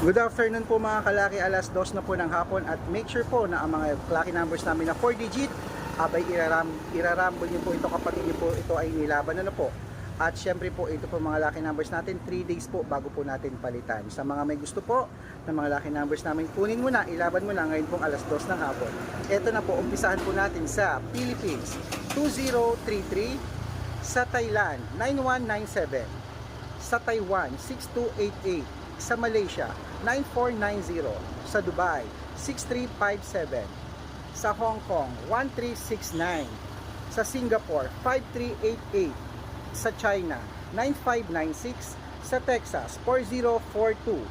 Good afternoon po mga kalaki, alas dos na po ng hapon at make sure po na ang mga lucky numbers namin na 4 digit, abay iraram, irarambol niyo po ito kapag niyo po ito ay nilaban na, na po. At syempre po ito po mga lucky numbers natin, 3 days po bago po natin palitan. Sa mga may gusto po ng mga lucky numbers namin, kunin mo na, ilaban mo na ngayon pong alas dos ng hapon. Ito na po, umpisahan po natin sa Philippines 2033, sa Thailand 9197, sa Taiwan 6288, sa Malaysia 9490, sa Dubai 6357, sa Hong Kong 1369, sa Singapore 5388, sa China 9596, sa Texas 4042,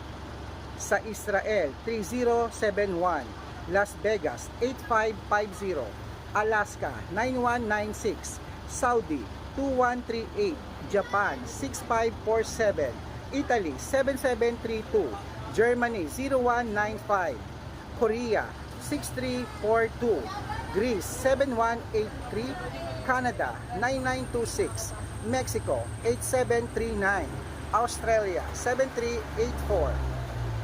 sa Israel 3071, Las Vegas 8550, Alaska 9196, Saudi 2138, Japan 6547, Italy 7732, Germany 0195, Korea 6342, Greece 7183, Canada 9926, Mexico 8739, Australia 7384,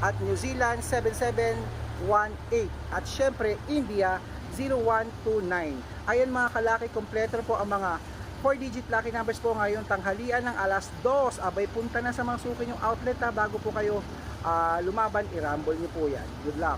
at New Zealand 7718 at syempre India 0129. Ayan mga kalaki, kompleto po ang mga 4 digit lucky numbers po ngayon tanghalian ng alas 2. Abay punta na sa mga suki yung outlet ha, bago po kayo ah, lumaban, i-rumble nyo po yan. Good luck!